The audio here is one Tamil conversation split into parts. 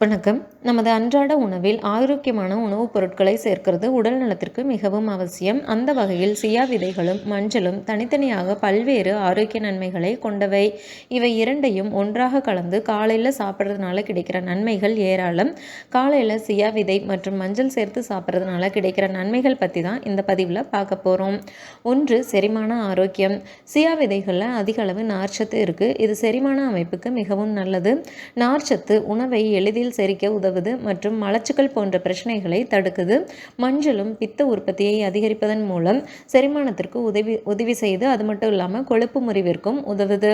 வணக்கம். நமது அன்றாட உணவில் ஆரோக்கியமான உணவுப் பொருட்களை சேர்க்கிறது உடல் நலத்திற்கு மிகவும் அவசியம். அந்த வகையில் சியா விதைகளும் மஞ்சளும் தனித்தனியாக பல்வேறு ஆரோக்கிய நன்மைகளை கொண்டவை. இவை இரண்டையும் ஒன்றாக கலந்து காலையில் சாப்பிட்றதுனால கிடைக்கிற நன்மைகள் ஏராளம். காலையில் சியா விதை மற்றும் மஞ்சள் சேர்த்து சாப்பிட்றதுனால கிடைக்கிற நன்மைகள் பற்றி தான் இந்த பதிவில் பார்க்க போகிறோம் ஒன்று செரிமான ஆரோக்கியம். சியா விதைகளில் அதிக அளவு நார்ச்சத்து இருக்குது இது செரிமான அமைப்புக்கு மிகவும் நல்லது. நார்ச்சத்து உணவை எளிதில் நீரில் செரிக்க உதவுது மற்றும் மலச்சுக்கள் போன்ற பிரச்சனைகளை தடுக்குது. மஞ்சளும் பித்த உற்பத்தியை அதிகரிப்பதன் மூலம் செரிமானத்திற்கு உதவி உதவி செய்து அது மட்டும் இல்லாமல் கொழுப்பு முறிவிற்கும் உதவுது.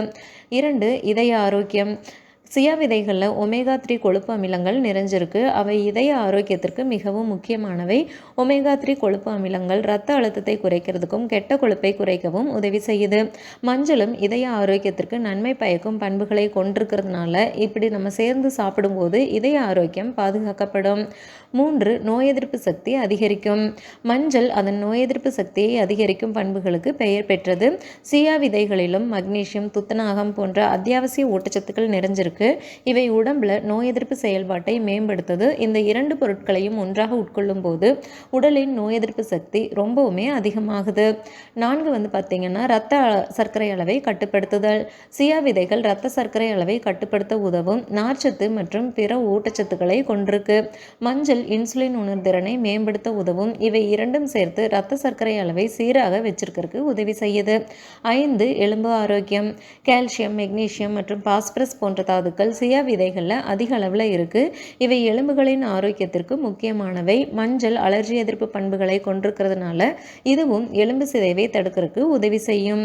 இரண்டு இதய ஆரோக்கியம். சியா விதைகளில் ஒமேகா த்ரீ கொழுப்பு அமிலங்கள் நிறைஞ்சிருக்கு. அவை இதய ஆரோக்கியத்திற்கு மிகவும் முக்கியமானவை. ஒமேகா த்ரீ கொழுப்பு அமிலங்கள் இரத்த அழுத்தத்தை குறைக்கிறதுக்கும் கெட்ட கொழுப்பை குறைக்கவும் உதவி செய்யுது. மஞ்சளும் இதய ஆரோக்கியத்திற்கு நன்மை பயக்கும் பண்புகளை கொண்டிருக்கிறதுனால இப்படி நம்ம சேர்ந்து சாப்பிடும்போது இதய ஆரோக்கியம் பாதுகாக்கப்படும். மூன்று நோய் எதிர்ப்பு சக்தி அதிகரிக்கும். மஞ்சள் அதன் நோய் எதிர்ப்பு சக்தியை அதிகரிக்கும் பண்புகளுக்கு பெயர் பெற்றது. சியா விதைகளிலும் மக்னீசியம் துத்தநாகம் போன்ற அத்தியாவசிய ஊட்டச்சத்துக்கள் நிறைஞ்சிருக்கு. இருக்கு. இவை உடம்புல நோய் எதிர்ப்பு செயல்பாட்டை மேம்படுத்துது. இந்த இரண்டு பொருட்களையும் ஒன்றாக உட்கொள்ளும் போது உடலின் நோய் எதிர்ப்பு சக்தி ரொம்பவுமே அதிகமாகுது. நான்கு வந்து பார்த்திங்கன்னா ரத்த சர்க்கரை அளவை கட்டுப்படுத்துதல். சியா விதைகள் ரத்த சர்க்கரை அளவை கட்டுப்படுத்த உதவும். நார்ச்சத்து மற்றும் பிற ஊட்டச்சத்துக்களை கொண்டிருக்கு. மஞ்சள் இன்சுலின் உணர்திறனை மேம்படுத்த உதவும். இவை இரண்டும் சேர்த்து ரத்த சர்க்கரை அளவை சீராக வச்சிருக்கிறதுக்கு உதவி செய்யுது. ஐந்து எலும்பு ஆரோக்கியம். கால்சியம் மெக்னீசியம் மற்றும் பாஸ்பரஸ் போன்ற தாது சத்துமாவுக்கள் சியா விதைகளில் அதிக அளவில் இருக்குது இவை எலும்புகளின் ஆரோக்கியத்திற்கு முக்கியமானவை. மஞ்சள் அலர்ஜி எதிர்ப்பு பண்புகளை கொண்டிருக்கிறதுனால இதுவும் எலும்பு சிதைவை தடுக்கிறதுக்கு உதவி செய்யும்.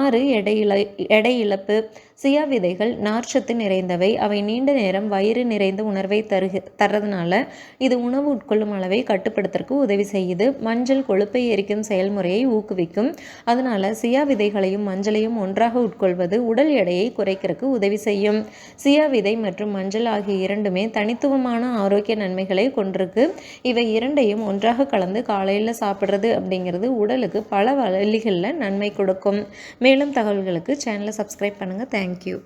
ஆறு எடை இழ எடை இழப்பு. சியா விதைகள் நார்ச்சத்து நிறைந்தவை. அவை நீண்ட நேரம் வயிறு நிறைந்த உணர்வை தருகு தர்றதுனால இது உணவு உட்கொள்ளும் அளவை கட்டுப்படுத்துறதுக்கு உதவி செய்யுது. மஞ்சள் கொழுப்பை எரிக்கும் செயல்முறையை ஊக்குவிக்கும். அதனால சியா விதைகளையும் மஞ்சளையும் ஒன்றாக உட்கொள்வது உடல் எடையை குறைக்கிறதுக்கு உதவி செய்யும். சியா விதை மற்றும் மஞ்சள் ஆகிய இரண்டுமே தனித்துவமான ஆரோக்கிய நன்மைகளை கொண்டிருக்கு. இவை இரண்டையும் ஒன்றாக கலந்து காலையில் சாப்பிட்றது அப்படிங்கிறது உடலுக்கு பல வழிகளில் நன்மை கொடுக்கும். மேலும் தகவல்களுக்கு சேனலை சப்ஸ்கிரைப் பண்ணுங்கள் தேங்க்யூ